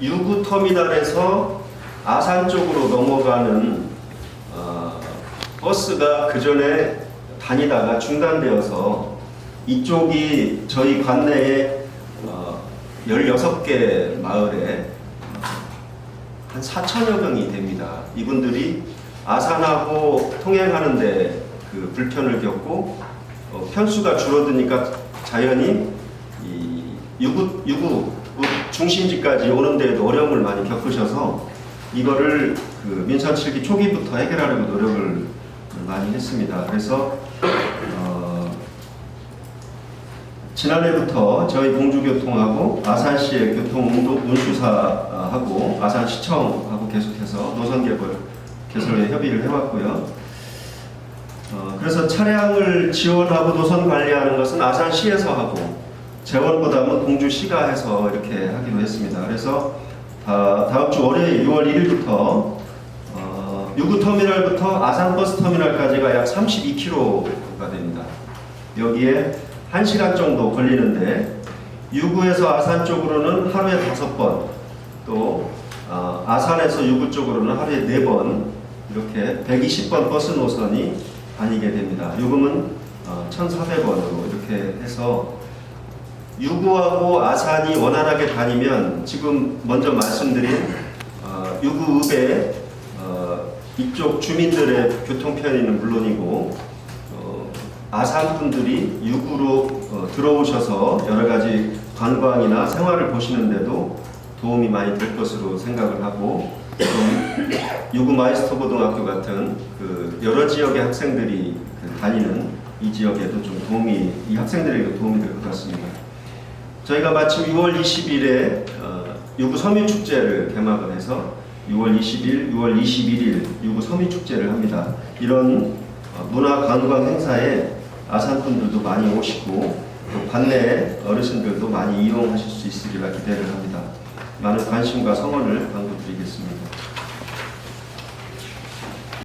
유구 터미널에서 아산 쪽으로 넘어가는 어, 버스가 그 전에 다니다가 중단되어서 이쪽이 저희 관내에 어, 16개 마을에 한 4천여 명이 됩니다. 이분들이 아산하고 통행하는데 그 불편을 겪고 어, 편수가 줄어드니까 자연히 이 유구 유구 중심지까지 오는데도 어려움을 많이 겪으셔서 이거를 그 민선 7기 초기부터 해결하려고 노력을 많이 했습니다. 그래서 어, 지난해부터 저희 공주교통하고 아산시의 교통 운도- 운수사하고 아산시청하고 계속해서 노선 개발 개설에 협의를 해왔고요. 어, 그래서 차량을 지원하고 노선 관리하는 것은 아산시에서 하고 재원보다는 공주시가 해서 이렇게 하기로 했습니다. 그래서 다, 다음 주 월요일 6월 1일부터 어, 유구 터미널부터 아산 버스 터미널까지가 약 32km가 됩니다. 여기에 1시간 정도 걸리는데 유구에서 아산 쪽으로는 하루에 다섯 번, 또 어, 아산에서 유구 쪽으로는 하루에 네번 이렇게 120번 버스 노선이 다니게 됩니다. 요금은 어, 1,400원으로 이렇게 해서 유구하고 아산이 원활하게 다니면 지금 먼저 말씀드린 어, 유구읍의 어, 이쪽 주민들의 교통편의는 물론이고 어, 아산 분들이 유구로 어, 들어오셔서 여러 가지 관광이나 생활을 보시는데도 도움이 많이 될 것으로 생각을 하고 또 유구 마이스터 고등학교 같은 그 여러 지역의 학생들이 그 다니는 이 지역에도 좀 도움이 이 학생들에게 도움이 될 것 같습니다. 저희가 마침 6월 20일에 어, 유구 서민 축제를 개막을 해서 6월 20일, 6월 21일 유구 서민 축제를 합니다. 이런 어, 문화 관광 행사에 아산 분들도 많이 오시고 또 관내 어르신들도 많이 이용하실 수 있으리라 기대를 합니다. 많은 관심과 성원을 당부